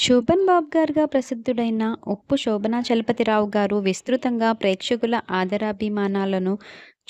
శోభన్ బాబు గారుగా ప్రసిద్ధుడైన ఉప్పు శోభనా చలపతిరావు గారు విస్తృతంగా ప్రేక్షకుల ఆదరాభిమానాలను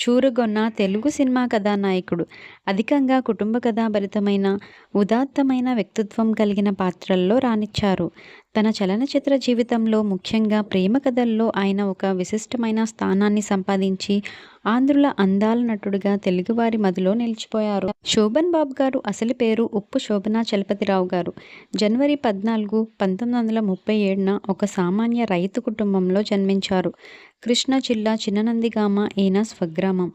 చూరగొన్న తెలుగు సినిమా కథానాయకుడు. అధికంగా కుటుంబ కథాభరితమైన, ఉదాత్తమైన వ్యక్తిత్వం కలిగిన పాత్రల్లో రాణించారు తన చలనచిత్ర జీవితంలో ముఖ్యంగా ప్రేమ కథల్లో ఆయన ఒక విశిష్టమైన స్థానాన్ని సంపాదించి ఆంధ్రుల అందాల నటుడిగా తెలుగువారి మదిలో నిలిచిపోయారు. శోభన్ బాబు గారు అసలు పేరు ఉప్పు శోభనా చలపతిరావు గారు. జనవరి పద్నాలుగు, పంతొమ్మిది వందల ముప్పై ఏడున ఒక సామాన్య రైతు కుటుంబంలో జన్మించారు. కృష్ణా జిల్లా చిన్ననందిగామ ఈయన స్వగ్రామం.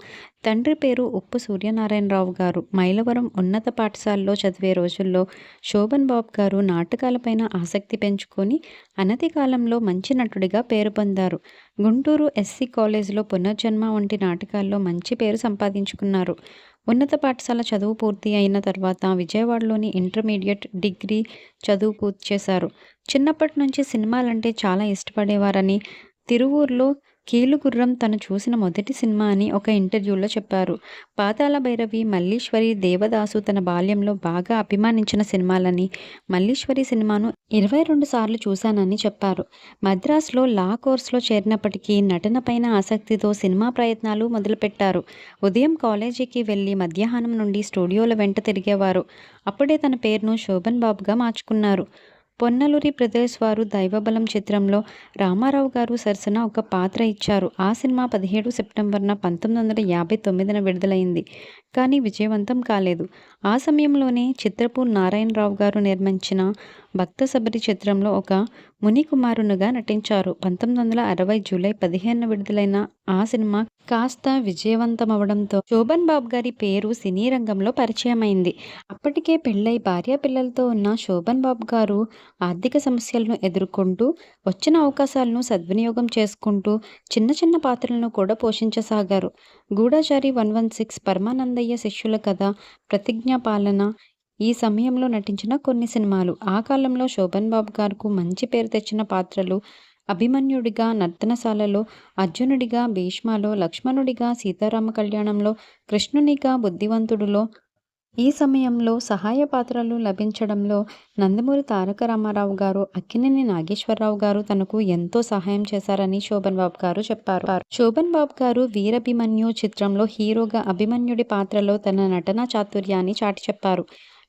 తండ్రి పేరు ఉప్పు సూర్యనారాయణరావు గారు. మైలవరం ఉన్నత పాఠశాలలో చదివే రోజుల్లో శోభన్ బాబు గారు నాటకాలపైన ఆసక్తి పెంచుకొని అనతి కాలంలో మంచి నటుడిగా పేరు పొందారు. గుంటూరు ఎస్సీ కాలేజీలో పునర్జన్మ వంటి నాటకాల్లో మంచి పేరు సంపాదించుకున్నారు. ఉన్నత పాఠశాల చదువు పూర్తి అయిన తర్వాత విజయవాడలోని ఇంటర్మీడియట్, డిగ్రీ చదువు పూర్తి చేశారు. చిన్నప్పటి నుంచి సినిమాలంటే చాలా ఇష్టపడేవారని, తిరువూరులో కీలుగుర్రం తను చూసిన మొదటి సినిమా అని ఒక ఇంటర్వ్యూలో చెప్పారు. పాతాళ భైరవి, మల్లీశ్వరి, దేవదాసు తన బాల్యంలో బాగా అభిమానించిన సినిమాలని, మల్లీశ్వరి సినిమాను ఇరవై రెండు సార్లు చూశానని చెప్పారు. మద్రాసులో లా కోర్సులో చేరినప్పటికీ నటనపైన ఆసక్తితో సినిమా ప్రయత్నాలు మొదలుపెట్టారు. ఉదయం కాలేజీకి వెళ్ళి మధ్యాహ్నం నుండి స్టూడియోల వెంట తిరిగేవారు. అప్పుడే తన పేరును శోభన్ బాబుగా మార్చుకున్నారు. పొన్నలూరి బ్రదర్స్ వారు దైవబలం చిత్రంలో రామారావు గారు సరసన ఒక పాత్ర ఇచ్చారు. ఆ సినిమా పదిహేడు సెప్టెంబర్న పంతొమ్మిది వందల యాభై తొమ్మిదిన విడుదలైంది. కానీ విజయవంతం కాలేదు. ఆ సమయంలోనే చిత్రపు నారాయణరావు గారు నిర్మించిన భక్త భక్తశబరి చిత్రంలో ఒక మునికుమారునిగా నటించారు. పంతొమ్మిది వందల అరవై జూలై పదిహేనున విడుదలైన ఆ సినిమా కాస్త విజయవంతమవడంతో శోభన్ బాబు గారి పేరు సినీ రంగంలో పరిచయమైంది. అప్పటికే పెళ్ళై భార్యాపిల్లలతో ఉన్న శోభన్ బాబు గారు ఆర్థిక సమస్యలను ఎదుర్కొంటూ, వచ్చిన అవకాశాలను సద్వినియోగం చేసుకుంటూ చిన్న చిన్న పాత్రలను కూడా పోషించసాగారు. Gudachari one one six, Paramanandayya Sishyula Katha, Pratignapalana ఈ సమయంలో నటించిన కొన్ని సినిమాలు. ఆ కాలంలో శోభన్ బాబు గారుకు మంచి పేరు తెచ్చిన పాత్రలు అభిమన్యుడిగా నర్తనశాలలో, అర్జునుడిగా భీష్మలో, లక్ష్మణుడిగా సీతారామ కళ్యాణంలో, కృష్ణునిగా బుద్ధివంతుడులో ఈ సమయంలో సహాయ పాత్రలు లభించడంలో నందమూరి తారక రామారావు గారు, అక్కినేని నాగేశ్వరరావు గారు తనకు ఎంతో సహాయం చేశారని శోభన్ బాబు గారు చెప్పారు. శోభన్ బాబు గారు వీరభిమన్యు చిత్రంలో హీరోగా అభిమన్యుడి పాత్రలో తన నటనా చాతుర్యాన్ని చాటి చెప్పారు.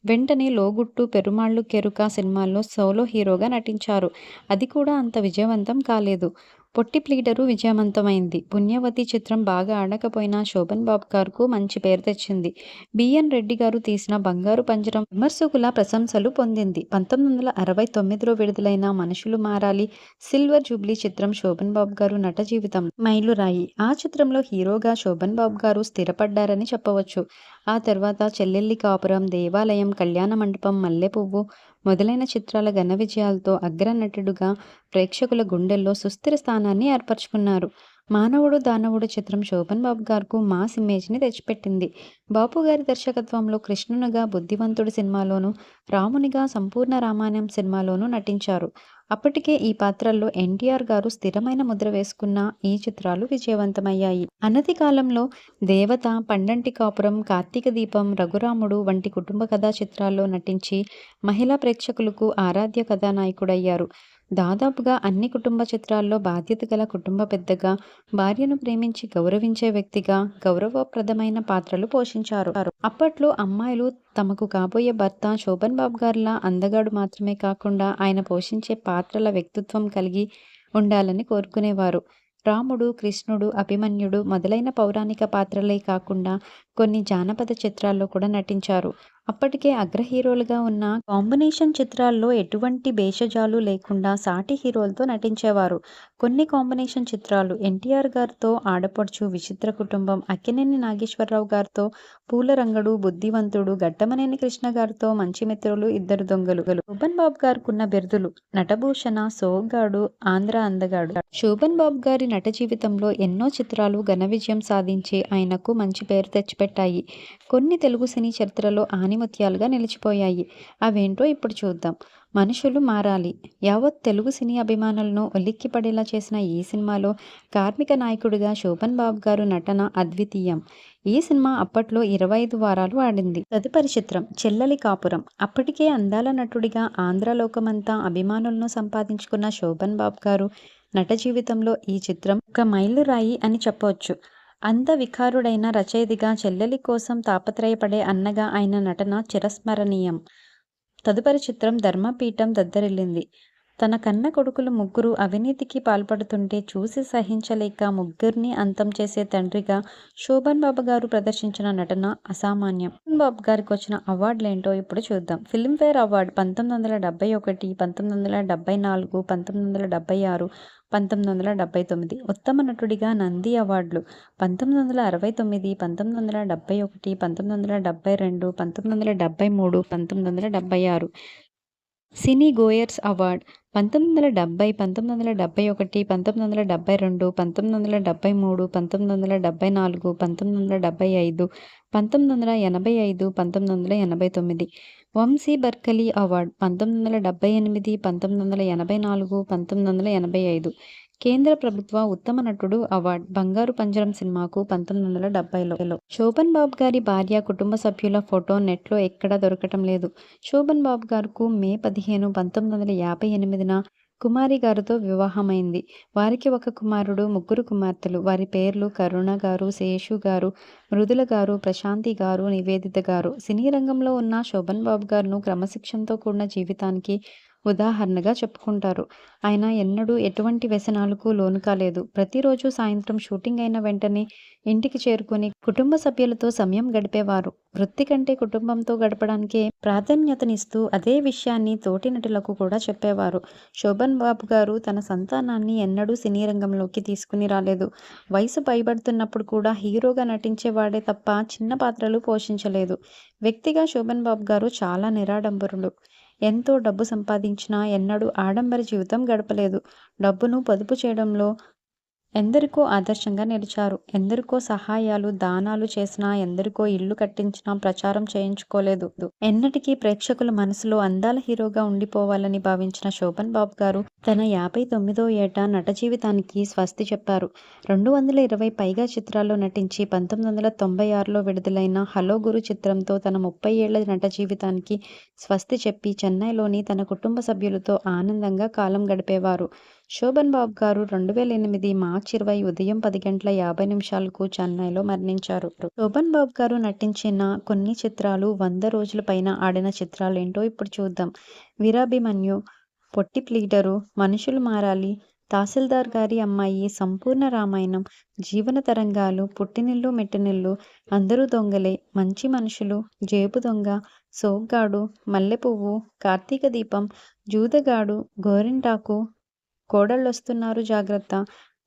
వెంటనే లోగుట్టు, పెరుమాళ్ళు కెరుక సినిమాల్లో సోలో హీరోగా నటించారు. అది కూడా అంత విజయవంతం కాలేదు. పొట్టి ప్లీడరు విజయవంతమైంది. పుణ్యవతి చిత్రం బాగా ఆడకపోయినా శోభన్ బాబు గారుకు మంచి పేరు తెచ్చింది. బిఎన్ రెడ్డి గారు తీసిన బంగారు పంజరం విమర్శకుల ప్రశంసలు పొందింది. పంతొమ్మిది వందల అరవై తొమ్మిదిలో విడుదలైన మనుషులు మారాలి, సిల్వర్ జూబ్లీ చిత్రం శోభన్ బాబు గారు నట జీవితం మైలురాయి. ఆ చిత్రంలో హీరోగా శోభన్ బాబు గారు స్థిరపడ్డారని చెప్పవచ్చు. ఆ తర్వాత చెల్లెల్లి కాపురం, దేవాలయం, కళ్యాణ మండపం, మల్లెపువ్వు మొదలైన చిత్రాల ఘన విజయాలతో అగ్రనటుడుగా ప్రేక్షకుల గుండెల్లో సుస్థిర స్థానాన్ని ఏర్పరచుకున్నారు. మానవుడు దానవుడు చిత్రం శోభన్ బాబు గారికి మాస్ ఇమేజ్ని తెచ్చిపెట్టింది. బాపు గారి దర్శకత్వంలో కృష్ణునిగా బుద్ధివంతుడు సినిమాలోనూ, రామునిగా సంపూర్ణ రామాయణం సినిమాలోనూ నటించారు. అప్పటికే ఈ పాత్రల్లో ఎన్టీఆర్ గారు స్థిరమైన ముద్ర వేసుకున్న ఈ చిత్రాలు విజయవంతమయ్యాయి. అనతి కాలంలో దేవత, పండంటి కాపురం, కార్తీక దీపం, రఘురాముడు వంటి కుటుంబ కథా చిత్రాల్లో నటించి మహిళా ప్రేక్షకులకు ఆరాధ్య కథానాయకుడయ్యారు. దాదాపుగా అన్ని కుటుంబ చిత్రాల్లో బాధ్యత గల కుటుంబ పెద్దగా, భార్యను ప్రేమించి గౌరవించే వ్యక్తిగా గౌరవప్రదమైన పాత్రలు పోషించారు. అప్పట్లో అమ్మాయిలు తమకు కాబోయే భర్త శోభన్ బాబు గారిలా అందగాడు మాత్రమే కాకుండా ఆయన పోషించే పాత్రల వ్యక్తిత్వం కలిగి ఉండాలని కోరుకునేవారు. రాముడు, కృష్ణుడు, అభిమన్యుడు మొదలైన పౌరాణిక పాత్రలే కాకుండా కొన్ని జానపద చిత్రాల్లో కూడా నటించారు. అప్పటికే అగ్ర హీరోలుగా ఉన్న కాంబినేషన్ చిత్రాల్లో ఎటువంటి భేషజాలు లేకుండా సాటి హీరోలతో నటించేవారు. కొన్ని కాంబినేషన్ చిత్రాలు ఎన్టీఆర్ గారితో ఆడపడుచు, విచిత్ర కుటుంబం, అక్కినేని నాగేశ్వరరావు గారితో పూలరంగడు, బుద్ధివంతుడు గట్టమనేని కృష్ణ గారితో మంచి మిత్రులు, ఇద్దరు దొంగలు. శోభన్ బాబు గారికున్న బిరుదులు నటభూషణ, సోగ్గాడు, ఆంధ్ర అందగాడు. శోభన్ బాబు గారి నట జీవితంలో ఎన్నో చిత్రాలు ఘన విజయం సాధించి ఆయనకు మంచి పేరు తెచ్చిపెట్టారు పెట్టాయి. కొన్ని తెలుగు సినీ చరిత్రలో ఆనిముత్యాలుగా నిలిచిపోయాయి. అవేంటో ఇప్పుడు చూద్దాం. మనుషులు మారాలి. యావత్ తెలుగు సినీ అభిమానులను ఒలిక్కిపడేలా చేసిన ఈ సినిమాలో కార్మిక నాయకుడిగా శోభన్ బాబు గారు నటన అద్వితీయం. ఈ సినిమా అప్పట్లో ఇరవై ఐదు వారాలు ఆడింది తదుపరి చిత్రం చెల్లలి కాపురం. అప్పటికే అందాల నటుడిగా ఆంధ్రలోకమంతా అభిమానులను సంపాదించుకున్న శోభన్ బాబు గారు నట జీవితంలో ఈ చిత్రం ఒక మైలురాయి అని చెప్పవచ్చు. అంద వికారుడైన రచయితగా చెల్లెలి కోసం తాపత్రయపడే అన్నగా ఆయన నటన చిరస్మరణీయం. తదుపరి చిత్రం ధర్మపీఠం దద్దరిల్లింది. తన కన్న కొడుకులు ముగ్గురు అవినీతికి పాల్పడుతుంటే చూసి సహించలేక ముగ్గురిని అంతం చేసే తండ్రిగా శోభన్ బాబు గారు ప్రదర్శించిన నటన అసామాన్యం. శోభన్ బాబు గారికి వచ్చిన అవార్డులేంటో ఇప్పుడు చూద్దాం. ఫిల్మ్ఫేర్ అవార్డు పంతొమ్మిది వందల డెబ్బై ఒకటి పంతొమ్మిది వందల డెబ్బై నాలుగు పంతొమ్మిది వందల డెబ్బై ఆరు పంతొమ్మిది వందల డెబ్బై తొమ్మిది ఉత్తమ నటుడిగా నంది అవార్డులు పంతొమ్మిది వందల అరవై తొమ్మిది పంతొమ్మిది వందల డెబ్బై ఒకటి పంతొమ్మిది వందల డెబ్బై రెండు పంతొమ్మిది వందల డెబ్బై మూడు పంతొమ్మిది వందల డెబ్బై ఆరు సినీ గోయర్స్ అవార్డ్ పంతొమ్మిది వందల డెబ్బై పంతొమ్మిది వందల డెబ్బై ఒకటి పంతొమ్మిది వందల డెబ్బై రెండు పంతొమ్మిది వందల డెబ్బై మూడు పంతొమ్మిది వందల డెబ్బై నాలుగు పంతొమ్మిది వందల డెబ్బై ఐదు పంతొమ్మిది వందల ఎనభై ఐదు పంతొమ్మిది వందల ఎనభై తొమ్మిది వంశీ బర్కలీ అవార్డ్ పంతొమ్మిది వందల డెబ్బై ఎనిమిది పంతొమ్మిది వందల ఎనభై నాలుగు పంతొమ్మిది వందల ఎనభై ఐదు కేంద్ర ప్రభుత్వ ఉత్తమ నటుడు అవార్డ్ బంగారు పంజరం సినిమాకు పంతొమ్మిది వందల డెబ్బైలో. శోభన్ బాబు గారి భార్య కుటుంబ సభ్యుల ఫోటో నెట్లో ఎక్కడా దొరకటం లేదు. శోభన్ బాబు గారుకు మే పదిహేను పంతొమ్మిది వందల యాభై ఎనిమిదిన కుమారి గారితో వివాహమైంది. వారికి ఒక కుమారుడు ముగ్గురు కుమార్తెలు. వారి పేర్లు కరుణ గారు శేషు గారు మృదుల గారు ప్రశాంతి గారు నివేదిత గారు. సినీ రంగంలో ఉన్న శోభన్ బాబు గారును క్రమశిక్షణతో కూడిన జీవితానికి ఉదాహరణగా చెప్పుకుంటారు. ఆయన ఎన్నడూ ఎటువంటి వ్యసనాలకు లోను కాలేదు. ప్రతిరోజు సాయంత్రం షూటింగ్ అయిన వెంటనే ఇంటికి చేరుకుని కుటుంబ సభ్యులతో సమయం గడిపేవారు. వృత్తి కంటే కుటుంబంతో గడపడానికే ప్రాధాన్యతనిస్తూ అదే విషయాన్ని తోటి నటులకు కూడా చెప్పేవారు. శోభన్ బాబు గారు తన సంతానాన్ని ఎన్నడూ సినీ రంగంలోకి తీసుకుని రాలేదు. వయసు పైబడుతున్నప్పుడు కూడా హీరోగా నటించేవాడే తప్ప చిన్న పాత్రలు పోషించలేదు. వ్యక్తిగా శోభన్ బాబు గారు చాలా నిరాడంబరుడు ఎంతో డబ్బు సంపాదించినా ఎన్నడూ ఆడంబర జీవితం గడపలేదు. డబ్బును పొదుపు చేయడంలో ఎందరికో ఆదర్శంగా నిలిచారు. ఎందరికో సహాయాలు దానాలు చేసినా ఎందరికో ఇల్లు కట్టించినా ప్రచారం చేయించుకోలేదు. ఎన్నటికీ ప్రేక్షకుల మనసులో అందాల హీరోగా ఉండిపోవాలని భావించిన శోభన్ బాబు గారు తన యాభై తొమ్మిదో ఏట నట జీవితానికి స్వస్తి చెప్పారు. రెండు వందల ఇరవై పైగా చిత్రాల్లో నటించి పంతొమ్మిది వందల తొంభై ఆరులో విడుదలైన హలో గురు చిత్రంతో తన ముప్పై ఏళ్ళ నట జీవితానికి స్వస్తి చెప్పి చెన్నైలోని తన కుటుంబ సభ్యులతో ఆనందంగా కాలం గడిపేవారు. శోభన్ బాబు గారు రెండు వేల ఎనిమిది మార్చి ఇరవై ఉదయం పది గంటల యాభై నిమిషాలకు చెన్నైలో మరణించారు. శోభన్ బాబు గారు నటించిన కొన్ని చిత్రాలు వంద రోజుల పైన ఆడిన చిత్రాలు ఏంటో ఇప్పుడు చూద్దాం. వీరాభిమన్యు పొట్టి ప్లీడరు మనుషులు మారాలి తహసీల్దార్ గారి అమ్మాయి సంపూర్ణ రామాయణం జీవన తరంగాలు పుట్టినిల్లు మెట్టినిల్లు అందరూ దొంగలే మంచి మనుషులు జేబు దొంగ సోగ్గాడు మల్లెపువ్వు కార్తీక దీపం జూదగాడు గోరింటాకు కోడళ్ళొస్తున్నారు జాగ్రత్త.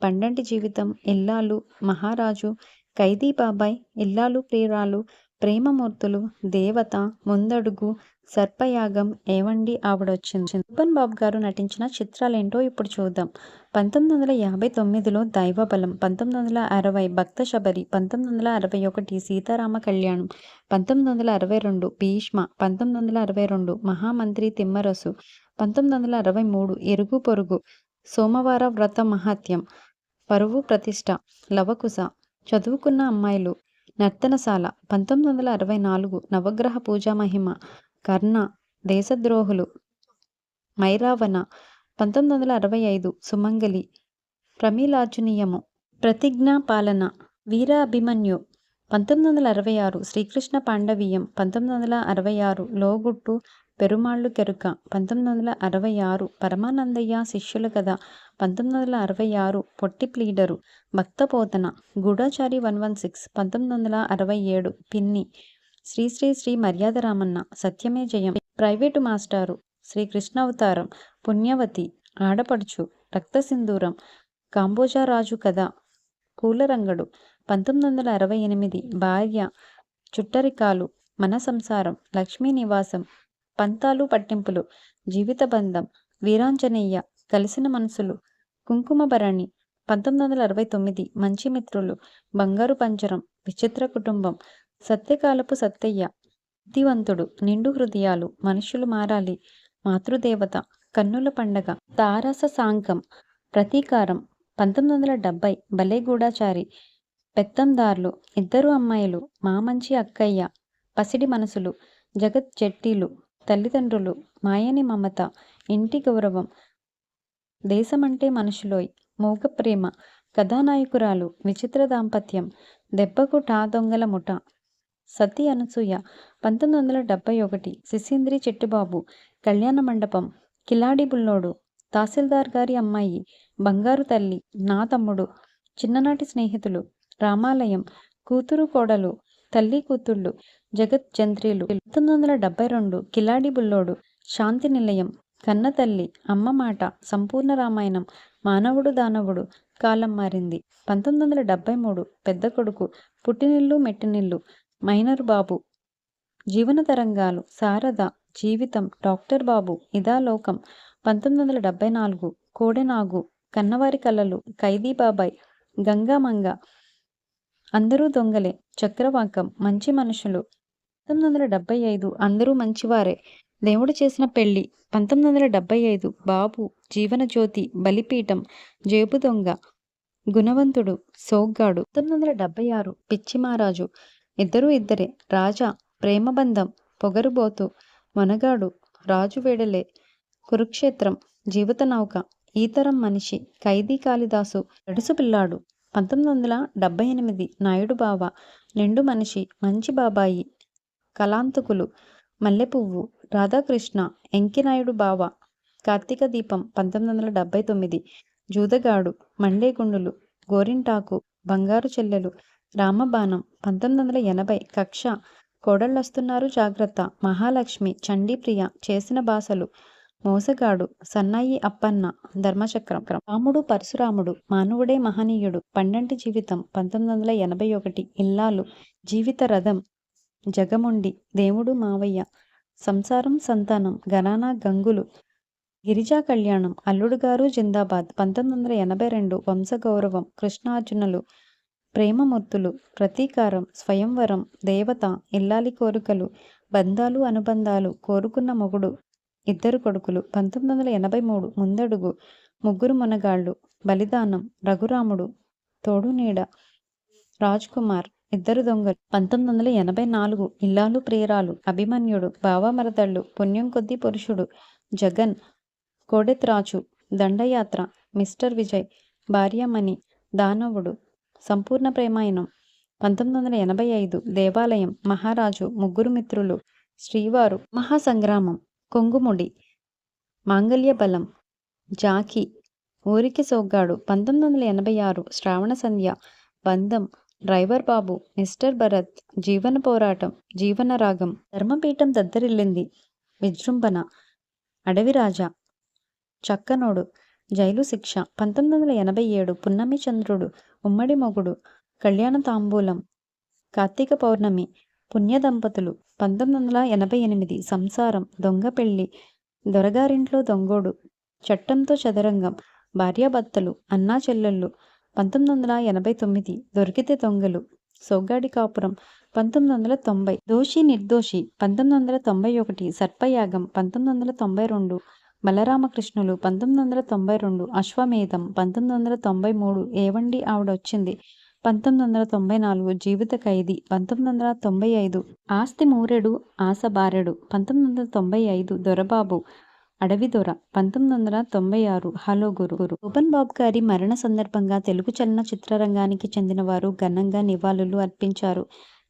పండంటి జీవితం ఇల్లాలు మహారాజు ఖైదీ బాబాయ్ ఇల్లాలు ప్రియురాలు ప్రేమమూర్తులు దేవత ముందడుగు సర్పయాగం ఏవండి ఆవిడొచ్చింది. శోభన్ బాబు గారు నటించిన చిత్రాలేంటో ఇప్పుడు చూద్దాం. పంతొమ్మిది వందల యాభై తొమ్మిదిలో దైవబలం పంతొమ్మిది వందల అరవై భక్త శబరి పంతొమ్మిది వందల అరవై ఒకటి సీతారామ కళ్యాణం పంతొమ్మిది వందల అరవై రెండు భీష్మ పంతొమ్మిది వందల అరవై రెండు మహామంత్రి తిమ్మరసు పంతొమ్మిది వందల అరవై మూడు ఎరుగు పొరుగు సోమవార వ్రత మహాత్యం పరువు ప్రతిష్ట లవకుశ. చదువుకున్న అమ్మాయిలు. నర్తనశాల. పంతొమ్మిది వందల అరవై నాలుగు నవగ్రహ పూజా మహిమ. కర్ణ. దేశద్రోహులు. మైరావణ. పంతొమ్మిది వందల అరవై ఐదు సుమంగలి. ప్రమీలార్జునీయము. ప్రతిజ్ఞా పాలన. వీర అభిమన్యు పంతొమ్మిది వందల అరవై ఆరు శ్రీకృష్ణ పాండవీయం. పంతొమ్మిది వందల అరవై ఆరు లోగుట్టు. పెరుమాళ్ళు కెరుక. పంతొమ్మిది వందల అరవై ఆరు పరమానందయ్య శిష్యుల కథ పంతొమ్మిది వందల అరవై ఆరు Potti Pleader. Bhakta Potana. Gudachari one one six పంతొమ్మిది వందల అరవై ఏడు పిన్ని. శ్రీ శ్రీ శ్రీ మర్యాద రామన్న సత్యమే జయం. ప్రైవేటు మాస్టారు. శ్రీ కృష్ణావతారం. పుణ్యవతి. ఆడపడుచు. రక్తసింధూరం. కాంబోజారాజు కథ కూలరంగడు పంతొమ్మిది వందల అరవై ఎనిమిది. భార్య. చుట్టరికాలు. మన సంసారం లక్ష్మీ నివాసం పంతాలు పట్టింపులు జీవిత బంధం వీరాంజనేయ కలిసిన మనసులు కుంకుమభరణి పంతొమ్మిది వందల అరవై తొమ్మిది మంచి మిత్రులు బంగారు పంజరం విచిత్ర కుటుంబం సత్యకాలపు సత్తయ్య బుద్ధివంతుడు నిండు హృదయాలు మనుషులు మారాలి మాతృదేవత కన్నుల పండగ తారస సాంకం ప్రతీకారం పంతొమ్మిది వందల డెబ్బై బలేగూడాచారి పెత్తందార్లు ఇద్దరు అమ్మాయిలు మా మంచి అక్కయ్య పసిడి మనసులు జగత్ జట్టీలు తల్లిదండ్రులు మాయని మమత ఇంటి గౌరవం దేశమంటే మనుషులోయ్ మూగ ప్రేమ కథానాయకురాలు విచిత్ర దాంపత్యం దెబ్బకు టా దొంగల ముఠ. సతీ అనసూయ పంతొమ్మిది వందల డెబ్బై ఒకటి శిశీంద్రి చెట్టుబాబు కళ్యాణ మండపం కిలాడి బుల్లోడు తహసీల్దార్ గారి అమ్మాయి బంగారు తల్లి నా తమ్ముడు చిన్ననాటి స్నేహితులు రామాలయం కూతురు కోడలు తల్లి కూతుళ్ళు జగత్ జంత్రీలు పంతొమ్మిది వందల డెబ్బై రెండు కిలాడి బుల్లోడు శాంతి నిలయం కన్న తల్లి అమ్మ మాట సంపూర్ణ రామాయణం మానవుడు దానవుడు కాలం మారింది. పంతొమ్మిది వందల డెబ్బై మూడు పెద్ద కొడుకు పుట్టినిల్లు మెట్టినిల్లు మైనర్ బాబు. జీవన తరంగాలు శారద జీవితం డాక్టర్ బాబు ఇదాలోకం పంతొమ్మిది వందల డెబ్బై నాలుగు కోడెనాగు కన్నవారి కలలు ఖైదీ బాబాయ్ గంగామంగ అందరూ దొంగలే. చక్రవాకం మంచి మనుషులు. పంతొమ్మిది వందల డెబ్బై ఐదు అందరూ మంచివారే. దేవుడు చేసిన పెళ్ళి పంతొమ్మిది వందల డెబ్బై ఐదు బాబు జీవనజ్యోతి బలిపీఠం జేబు దొంగ గుణవంతుడు సోగ్గాడు. పంతొమ్మిది వందల డెబ్బై ఆరు పిచ్చి మహారాజు. ఇద్దరూ ఇద్దరే. రాజా ప్రేమబంధం పొగరుబోతు మొనగాడు రాజు వేడలే. కురుక్షేత్రం జీవిత నౌక ఈతరం మనిషి ఖైదీ కాళిదాసు ఎడుసు పిల్లాడు. పంతొమ్మిది వందల డెబ్బై ఎనిమిది నాయుడు బావ నిండు మనిషి మంచి బాబాయి కలాంతకులు మల్లెపువ్వు రాధాకృష్ణ ఎంకినాయుడు బావ కార్తీక దీపం పంతొమ్మిది వందల డెబ్బై తొమ్మిది జూదగాడు మండేగుండులు గోరింటాకు బంగారు చెల్లెలు రామబాణం పంతొమ్మిది వందల ఎనభై కక్ష కోడళ్ళొస్తున్నారు జాగ్రత్త మహాలక్ష్మి చండీప్రియ చేసిన బాసలు మోసగాడు సన్నాయి అప్పన్న ధర్మచక్రం. రాముడు పరశురాముడు మానవుడే మహనీయుడు. పండంటి జీవితం పంతొమ్మిది వందల ఎనభై ఒకటి. ఇల్లాలు జీవిత రథం జగముండి దేవుడు మావయ్య. సంసారం సంతానం గణానా గంగులు. గిరిజా కళ్యాణం అల్లుడు గారు జిందాబాద్. పంతొమ్మిది వందల ఎనభై రెండు. వంశగౌరవం కృష్ణార్జునులు. ప్రేమమూర్తులు ప్రతీకారం స్వయంవరం దేవత ఇల్లాలి కోరికలు బంధాలు అనుబంధాలు కోరుకున్న మొగుడు. ఇద్దరు కొడుకులు. పంతొమ్మిది వందల ఎనభై మూడు ముందడుగు. ముగ్గురు మునగాళ్ళు. బలిదానం. రఘురాముడు. తోడు నీడ. రాజ్ కుమార్ ఇద్దరు దొంగలు. పంతొమ్మిది వందల ఎనభై నాలుగు ఇల్లాలు ప్రియరాలు. అభిమన్యుడు. భావమరదళ్ళు పుణ్యం కొద్ది పురుషుడు. జగన్. కోడెత్రాచు దండయాత్ర. మిస్టర్ విజయ్. భార్యమణి. దానవుడు. సంపూర్ణ ప్రేమాయణం. పంతొమ్మిది వందల ఎనభై ఐదు దేవాలయం. మహారాజు. ముగ్గురు మిత్రులు. శ్రీవారు. మహాసంగ్రామం. కొంగుముడి మాంగల్య బలం జాకి ఊరికి సోగ్గాడు పంతొమ్మిది వందల ఎనభై ఆరు శ్రావణ సంధ్య బంధం డ్రైవర్ బాబు మిస్టర్ భరత్ జీవన పోరాటం జీవన రాగం ధర్మపీఠం దద్దరిల్లింది విజృంభణ అడవిరాజా చక్కనోడు జైలు శిక్ష పంతొమ్మిది వందల ఎనభై ఏడు పున్నమి చంద్రుడు ఉమ్మడి మొగుడు కళ్యాణ తాంబూలం కార్తీక పౌర్ణమి పుణ్య దంపతులు పంతొమ్మిది వందల ఎనభై ఎనిమిది సంసారం దొంగ పెళ్ళి. దొరగారింట్లో దొంగోడు. చట్టంతో చదరంగం. భార్యాభర్తలు అన్నా చెల్లెళ్ళు. పంతొమ్మిది వందల ఎనభై తొమ్మిది దొరికితే దొంగలు. సోగ్గాడి కాపురం. పంతొమ్మిది వందల తొంభై దోషి నిర్దోషి. పంతొమ్మిది వందల తొంభై ఒకటి సర్పయాగం. పంతొమ్మిది వందల తొంభై రెండు బలరామకృష్ణులు పంతొమ్మిది వందల తొంభై రెండు అశ్వమేధం. పంతొమ్మిది వందల తొంభై మూడు ఏవండి ఆవిడ వచ్చింది పంతొమ్మిది వందల తొంభై నాలుగు జీవిత ఖైదీ పంతొమ్మిది వందల తొంభై ఐదు ఆస్తి మూరెడు ఆశ బారెడు పంతొమ్మిది వందల తొంభై ఐదు దొరబాబు అడవి దొర పంతొమ్మిది వందల తొంభై ఆరు హలో గురు. గురు భూపన్ బాబు గారి మరణ సందర్భంగా తెలుగు చలన చిత్రరంగానికి చెందిన వారు ఘనంగా నివాళులు అర్పించారు.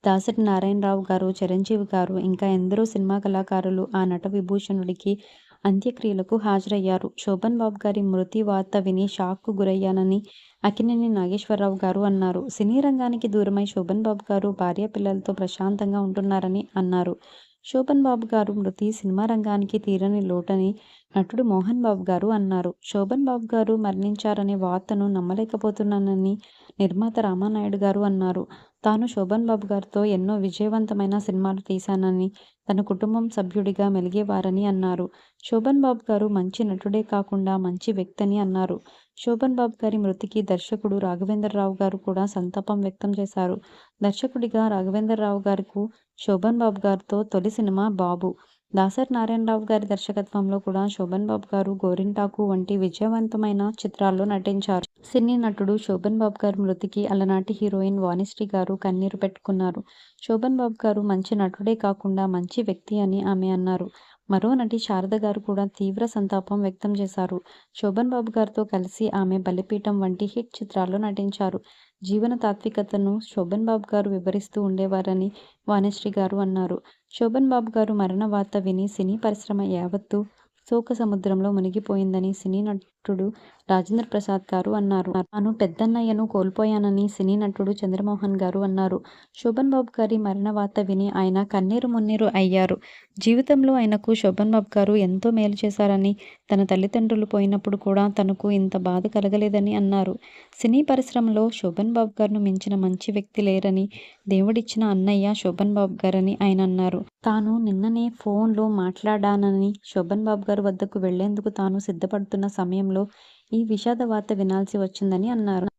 దాసరి నారాయణరావు గారు చిరంజీవి గారు ఇంకా ఎందరో సినిమా కళాకారులు ఆ నట విభూషణుడికి అంత్యక్రియలకు హాజరయ్యారు. శోభన్ బాబు గారి మృతి వార్త విని షాక్కు గురయ్యానని అకినేని నాగేశ్వరరావు గారు అన్నారు. సినీ రంగానికి దూరమై శోభన్ బాబు గారు భార్య పిల్లలతో ప్రశాంతంగా ఉంటున్నారని అన్నారు. శోభన్ బాబు గారు మృతి సినిమా రంగానికి తీరని లోటని నటుడు మోహన్ బాబు గారు అన్నారు. శోభన్ బాబు గారు మరణించారనే వార్తను నమ్మలేకపోతున్నానని నిర్మాత రామానాయుడు గారు అన్నారు. తాను శోభన్ బాబు గారితో ఎన్నో విజయవంతమైన సినిమాలు తీశానని, తన కుటుంబం సభ్యుడిగా మెలిగేవారని అన్నారు. శోభన్ బాబు గారు మంచి నటుడే కాకుండా మంచి వ్యక్తని అన్నారు. శోభన్ బాబు గారి మృతికి దర్శకుడు రాఘవేంద్రరావు గారు కూడా సంతాపం వ్యక్తం చేశారు. దర్శకుడిగా రాఘవేంద్రరావు గారికి శోభన్ బాబు గారితో తొలి సినిమా 'బాబు'. దాసర్ నారాయణరావు గారి దర్శకత్వంలో కూడా శోభన్ బాబు గారు 'గోరింటాకు' వంటి విజయవంతమైన చిత్రాల్లో నటించారు. సినీ నటుడు శోభన్ బాబు గారి మృతికి అలనాటి హీరోయిన్ వాణిశ్రీ గారు కన్నీరు పెట్టుకున్నారు. శోభన్ బాబు గారు మంచి నటుడే కాకుండా మంచి వ్యక్తి అని ఆమె అన్నారు. మరో నటి శారద గారు కూడా తీవ్ర సంతాపం వ్యక్తం చేశారు. శోభన్ బాబు గారితో కలిసి ఆమె 'బలిపీఠం' వంటి హిట్ చిత్రాల్లో నటించారు. జీవన తాత్వికతను శోభన్ బాబు గారు వివరిస్తూ ఉండేవారని వాణిశ్రీ గారు అన్నారు. శోభన్ బాబు గారు మరణ వార్త విని సినీ పరిశ్రమ యావత్తు శోక సముద్రంలో మునిగిపోయిందని సినీ నటుడు రాజేంద్ర ప్రసాద్ గారు అన్నారు. తాను పెద్దన్నయ్యను కోల్పోయానని సినీ నటుడు చంద్రమోహన్ గారు అన్నారు. శోభన్ బాబు గారి మరణ వార్త విని ఆయన కన్నీరు మున్నీరు అయ్యారు. జీవితంలో ఆయనకు శోభన్ బాబు గారు ఎంతో మేలు చేశారని, తన తల్లిదండ్రులు పోయినప్పుడు కూడా తనకు ఇంత బాధ కలగలేదని అన్నారు. సినీ పరిశ్రమలో శోభన్ బాబు గారును మించిన మంచి వ్యక్తి లేరని, దేవుడిచ్చిన అన్నయ్య శోభన్ బాబు గారని ఆయన అన్నారు. తాను నిన్ననే ఫోన్లో మాట్లాడానని, శోభన్ బాబు గారు వద్దకు వెళ్ళేందుకు తాను సిద్ధపడుతున్న సమయంలో ఈ విషాద వార్త వినాల్సి వచ్చిందని అన్నారు.